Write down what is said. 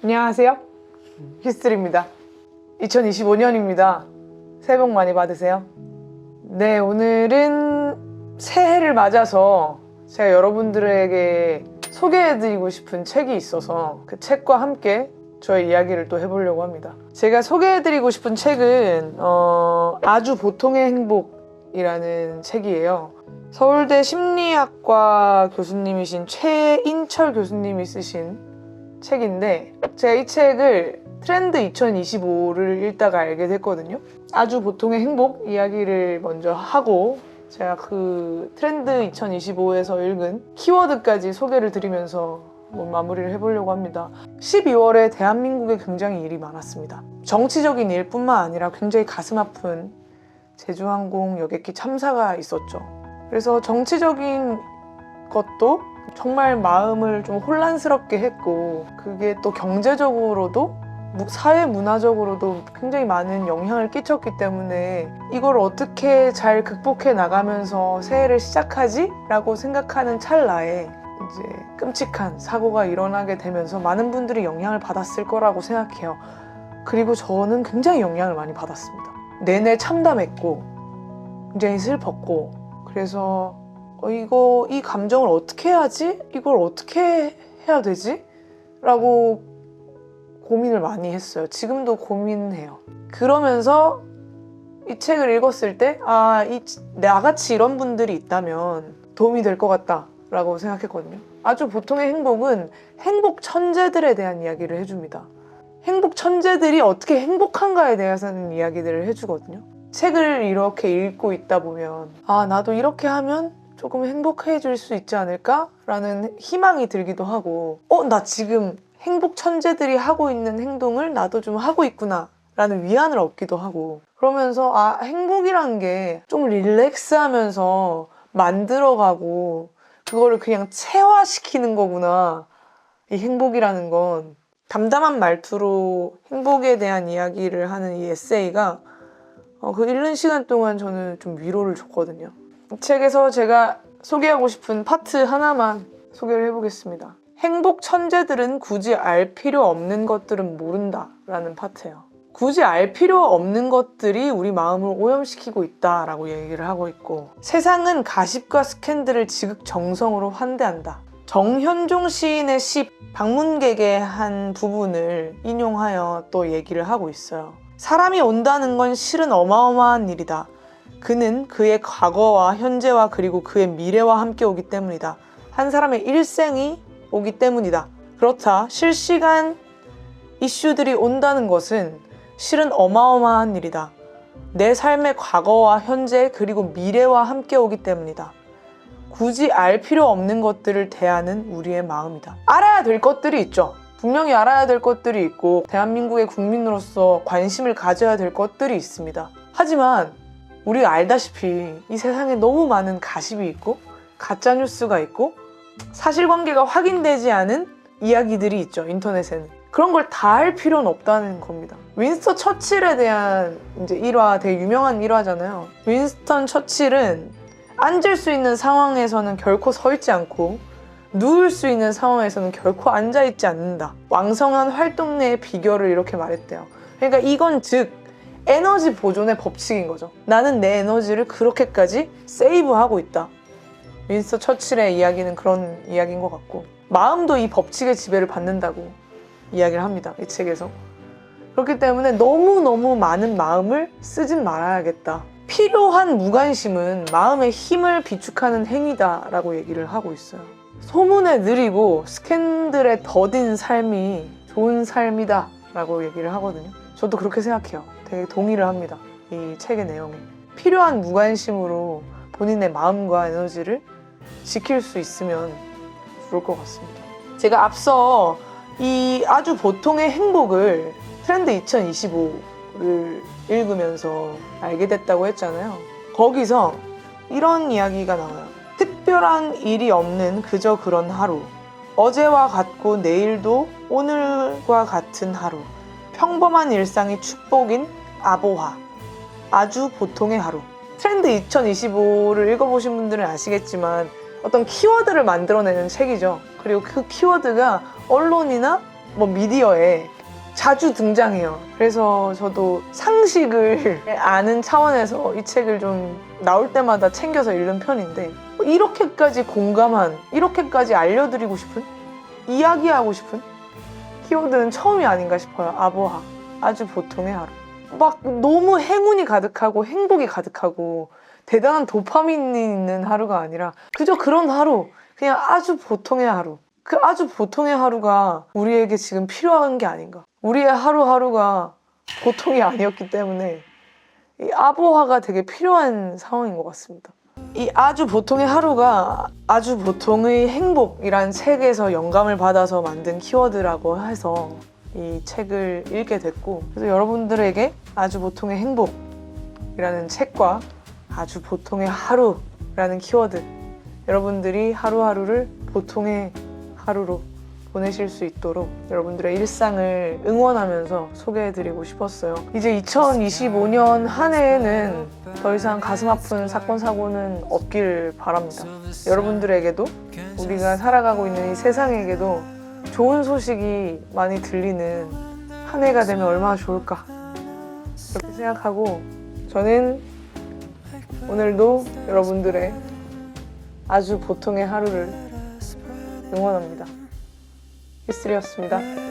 안녕하세요. 히스트리입니다. 2025년입니다. 새해 복 많이 받으세요. 네, 오늘은 새해를 맞아서 제가 여러분들에게 소개해드리고 싶은 책이 있어서 그 책과 함께 저의 이야기를 또 해보려고 합니다. 제가 소개해드리고 싶은 책은 어, 아주 보통의 행복이라는 책이에요. 서울대 심리학과 교수님이신 최인철 교수님이 쓰신 책인데 제가 이 책을 트렌드 2025를 읽다가 알게 됐거든요. 아주 보통의 행복 이야기를 먼저 하고 제가 그 트렌드 2025에서 읽은 키워드까지 소개를 드리면서 뭐 마무리를 해보려고 합니다. 12월에 대한민국에 굉장히 일이 많았습니다. 정치적인 일뿐만 아니라 굉장히 가슴 아픈 제주항공 여객기 참사가 있었죠. 그래서 정치적인 것도 정말 마음을 좀 혼란스럽게 했고 그게 또 경제적으로도 무- 사회 문화적으로도 굉장히 많은 영향을 끼쳤기 때문에 이걸 어떻게 잘 극복해 나가면서 새해를 시작하지? 라고 생각하는 찰나에 이제 끔찍한 사고가 일어나게 되면서 많은 분들이 영향을 받았을 거라고 생각해요. 그리고 저는 굉장히 영향을 많이 받았습니다. 내내 참담했고 굉장히 슬펐고 그래서 어, 이거 이 감정을 어떻게 해야지? 이걸 어떻게 해야 되지? 라고 고민을 많이 했어요. 지금도 고민해요. 그러면서 이 책을 읽었을 때, 아, 이, 나같이 이런 분들이 있다면 도움이 될 것 같다라고 생각했거든요. 아주 보통의 행복은 행복 천재들에 대한 이야기를 해줍니다. 행복 천재들이 어떻게 행복한가에 대해서는 이야기들을 해주거든요. 책을 이렇게 읽고 있다 보면, 아, 나도 이렇게 하면 조금 행복해질 수 있지 않을까라는 희망이 들기도 하고, 어, 나 지금 행복 천재들이 하고 있는 행동을 나도 좀 하고 있구나. 라는 위안을 얻기도 하고. 그러면서, 아, 행복이란 게 좀 릴렉스 하면서 만들어가고, 그거를 그냥 체화시키는 거구나. 이 행복이라는 건. 담담한 말투로 행복에 대한 이야기를 하는 이 에세이가 어, 그 읽는 시간 동안 저는 좀 위로를 줬거든요. 이 책에서 제가 소개하고 싶은 파트 하나만 소개를 해보겠습니다. 행복 천재들은 굳이 알 필요 없는 것들은 모른다 라는 파트예요. 굳이 알 필요 없는 것들이 우리 마음을 오염시키고 있다라고 얘기를 하고 있고 세상은 가십과 스캔들을 지극정성으로 환대한다. 정현종 시인의 시 방문객의 한 부분을 인용하여 또 얘기를 하고 있어요. 사람이 온다는 건 실은 어마어마한 일이다. 그는 그의 과거와 현재와 그리고 그의 미래와 함께 오기 때문이다. 한 사람의 일생이 오기 때문이다. 그렇다. 실시간 이슈들이 온다는 것은 실은 어마어마한 일이다. 내 삶의 과거와 현재 그리고 미래와 함께 오기 때문이다. 굳이 알 필요 없는 것들을 대하는 우리의 마음이다. 알아야 될 것들이 있죠. 분명히 알아야 될 것들이 있고 대한민국의 국민으로서 관심을 가져야 될 것들이 있습니다. 하지만 우리가 알다시피 이 세상에 너무 많은 가십이 있고 가짜 뉴스가 있고 사실관계가 확인되지 않은 이야기들이 있죠 인터넷에는 그런 걸 다 할 필요는 없다는 겁니다. 윈스턴 처칠에 대한 이제 일화 되게 유명한 일화잖아요. 윈스턴 처칠은 앉을 수 있는 상황에서는 결코 서 있지 않고 누울 수 있는 상황에서는 결코 앉아 있지 않는다. 왕성한 활동 내의 비결을 이렇게 말했대요. 그러니까 이건 즉 에너지 보존의 법칙인 거죠. 나는 내 에너지를 그렇게까지 세이브하고 있다. 윈스터 처칠의 이야기는 그런 이야기인 것 같고 마음도 이 법칙의 지배를 받는다고 이야기를 합니다. 이 책에서. 그렇기 때문에 너무너무 많은 마음을 쓰진 말아야겠다. 필요한 무관심은 마음의 힘을 비축하는 행위다라고 얘기를 하고 있어요. 소문에 느리고 스캔들에 더딘 삶이 좋은 삶이다라고 얘기를 하거든요. 저도 그렇게 생각해요. 되게 동의를 합니다. 이 책의 내용에. 필요한 무관심으로 본인의 마음과 에너지를 지킬 수 있으면 좋을 것 같습니다. 제가 앞서 이 아주 보통의 행복을 트렌드 2025를 읽으면서 알게 됐다고 했잖아요. 거기서 이런 이야기가 나와요. 특별한 일이 없는 그저 그런 하루. 어제와 같고 내일도 오늘과 같은 하루. 평범한 일상이 축복인 아보하. 아주 보통의 하루. 트렌드 2025를 읽어보신 분들은 아시겠지만 어떤 키워드를 만들어내는 책이죠. 그리고 그 키워드가 언론이나 뭐 미디어에 자주 등장해요. 그래서 저도 상식을 아는 차원에서 이 책을 좀 나올 때마다 챙겨서 읽는 편인데 뭐 이렇게까지 공감한, 이렇게까지 알려드리고 싶은, 이야기하고 싶은 키워드는 처음이 아닌가 싶어요. 아보하. 아주 보통의 하루. 막 너무 행운이 가득하고 행복이 가득하고 대단한 도파민이 있는 하루가 아니라 그저 그런 하루. 그냥 아주 보통의 하루. 그 아주 보통의 하루가 우리에게 지금 필요한 게 아닌가. 우리의 하루하루가 보통이 아니었기 때문에 이 아보화가 되게 필요한 상황인 것 같습니다. 이 아주 보통의 하루가 아주 보통의 행복이란 책에서 영감을 받아서 만든 키워드라고 해서 이 책을 읽게 됐고 그래서 여러분들에게 아주 보통의 행복이라는 책과 아주 보통의 하루라는 키워드 여러분들이 하루하루를 보통의 하루로 보내실 수 있도록 여러분들의 일상을 응원하면서 소개해드리고 싶었어요. 이제 2025년 한 해에는 더 이상 가슴 아픈 사건 사고는 없길 바랍니다. 여러분들에게도 우리가 살아가고 있는 이 세상에게도 좋은 소식이 많이 들리는 한 해가 되면 얼마나 좋을까 그렇게 생각하고 저는 오늘도 여러분들의 아주 보통의 하루를 응원합니다. 히스리였습니다.